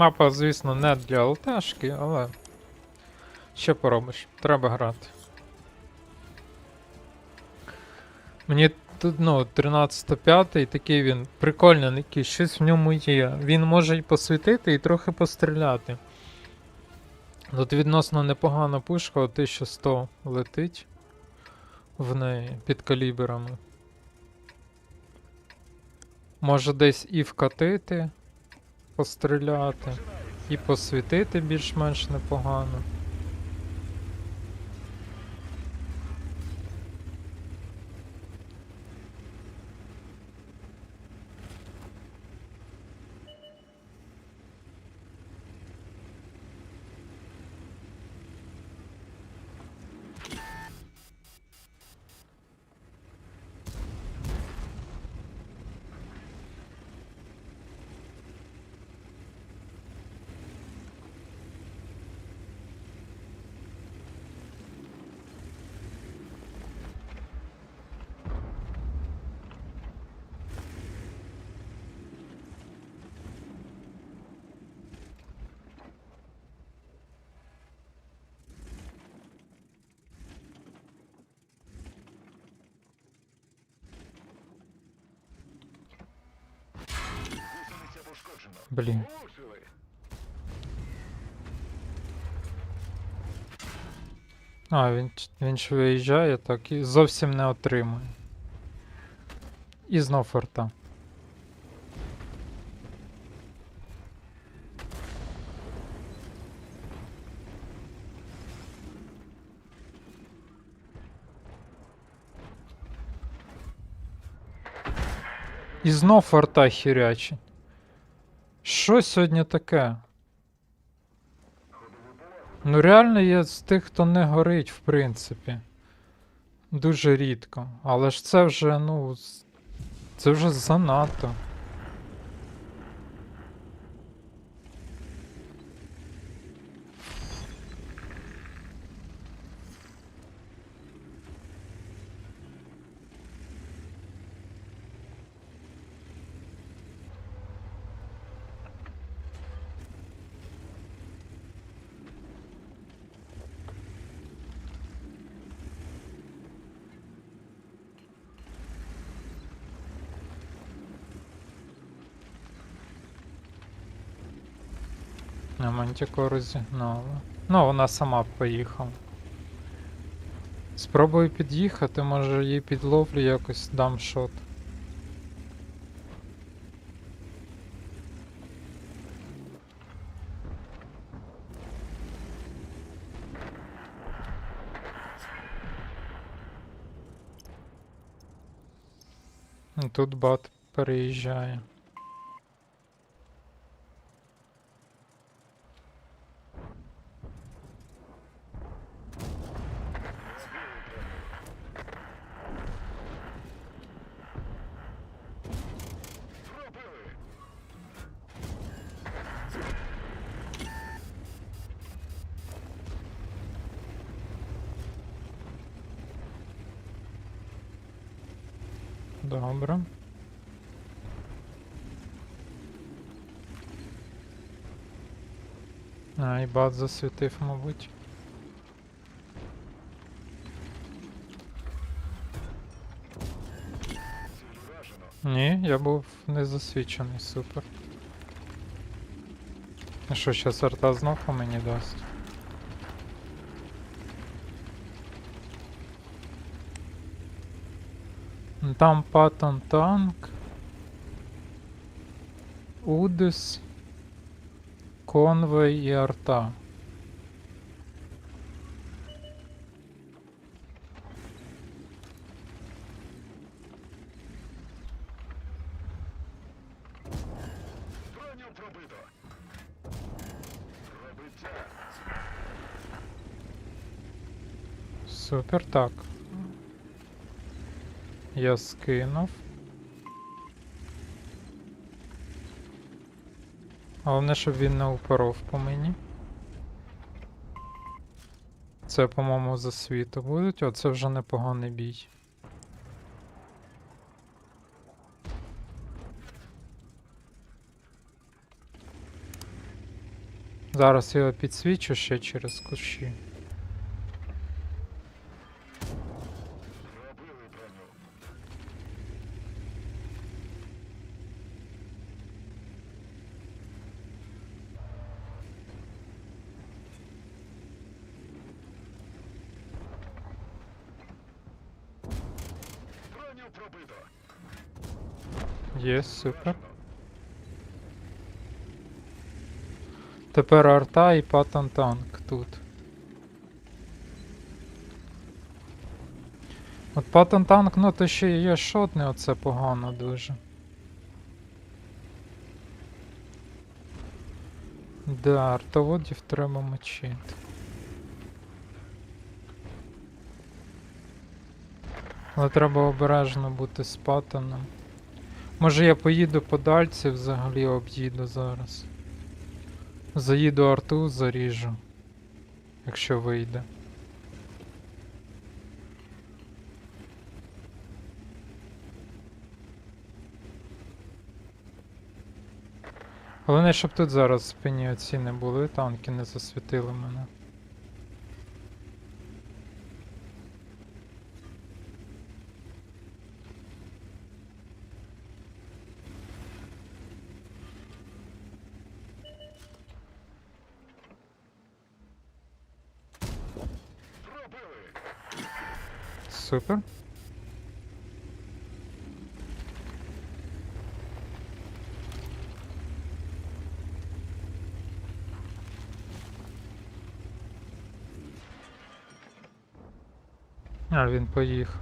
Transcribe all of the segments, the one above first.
Мапа, звісно, не для ЛТшки, але. Що поробиш? Треба грати. Мені тут, ну, 13-5 такий він прикольненький, щось в ньому є. Він може і посвітити, і трохи постріляти. Тут відносно непогана пушка, 1100 летить в неї під калібрами. Може десь і вкатити, постріляти, і посвітити більш-менш непогано. Блін. А, він, він ж виїжджає, так і зовсім не отримує. І знов форта. І знов форта хірячить. Що сьогодні таке? Ну, реально є з тих, хто не горить, в принципі. Дуже рідко. Але ж це вже, ну. Це вже занадто. На мантікору зігнала. Ну, вона сама поїхала. Спробую під'їхати, може її підловлю якось дам шот. Ну, Тут бат переїжджає. Добре. А, і бат засвітив, мабуть. Ні, я був не засвічений, супер. А що, щас арта знов по мені дасть? Там Паттон танк. Удис. Конвей і арта. Броню пробито. Пробиття. Супер, так. Я скинув. Головне, щоб він не упоров по мені. Це, по-моєму, за світу будуть. Оце вже непоганий бій. Зараз його підсвічу ще через кущі. Є, супер. Тепер арта і патон танк тут. От патон танк, ну то ще є шотне, оце погано дуже. Да, артоводів треба мочити. Але треба обережно бути з патоном. Може я поїду по дальці взагалі об'їду зараз. Заїду арту, заріжу. Якщо вийде. Головне, щоб тут зараз спині оці не були, танки не засвітили мене. Супер. А, він поїхав.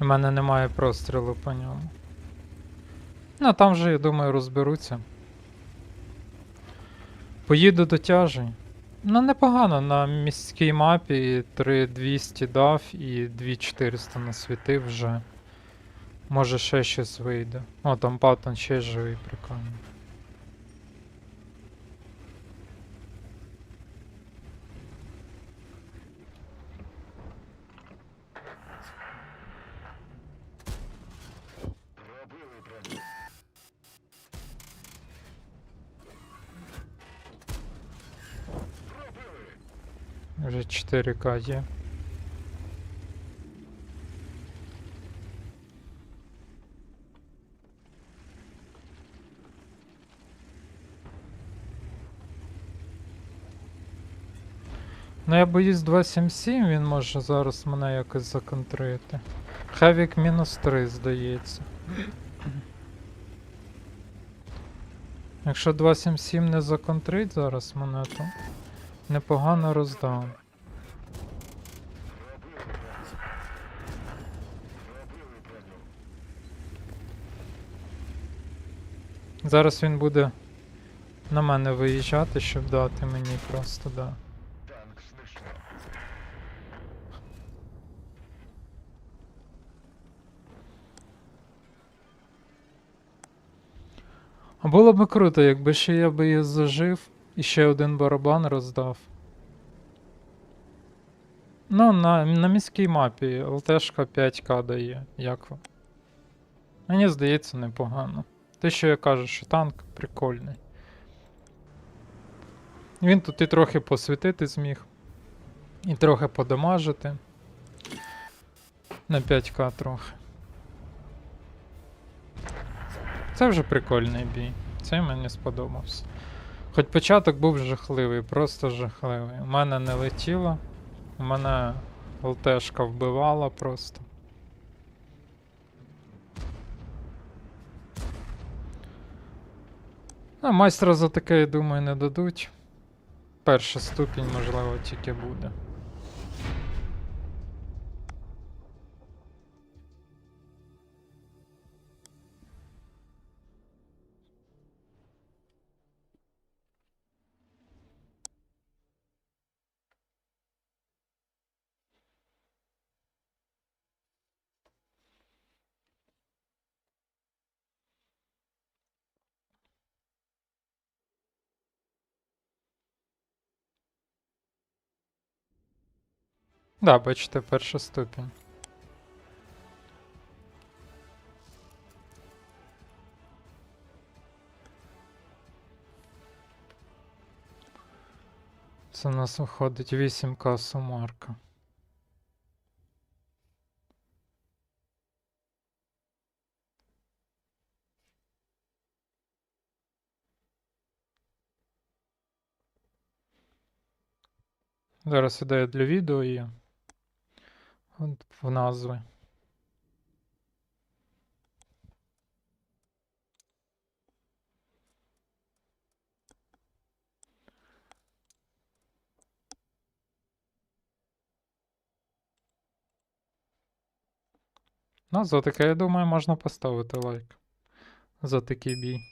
У мене немає прострілу по ньому. Ну, там же, я думаю, розберуться. Поїду до тяжей. Ну, непогано, на міській мапі 3200 дав і 2400 на світи вже. Може ще щось вийде. О, там паттон ще живий, прикольно. Вже 4К є. Ну я боюсь 277, він може зараз мене якось законтрити. Хевік мінус 3, здається. Якщо 277 не законтрить зараз мене, то непогано роздам. Зараз він буде на мене виїжджати, щоб дати мені просто, да. А було б круто, якби ще я би її зажив і ще один барабан роздав. Ну, на, на міській мапі ЛТшка 5К дає. Як вам? Мені здається, непогано. Те, що я кажу, що танк прикольний. Він тут і трохи посвітити зміг. І трохи подамажити. На 5К трохи. Це вже прикольний бій. Це мені сподобався. Хоч початок був жахливий, просто жахливий. У мене не летіло, у мене ЛТшка вбивала просто. А майстра за таке, я думаю, не дадуть. Перший ступінь, можливо, тільки буде. Да, бачите, перша ступінь. Це у нас виходить 8К Марка. Зараз ідея для відео є. В назви. Ну, за таке, я думаю, можна поставити лайк. За такий бій.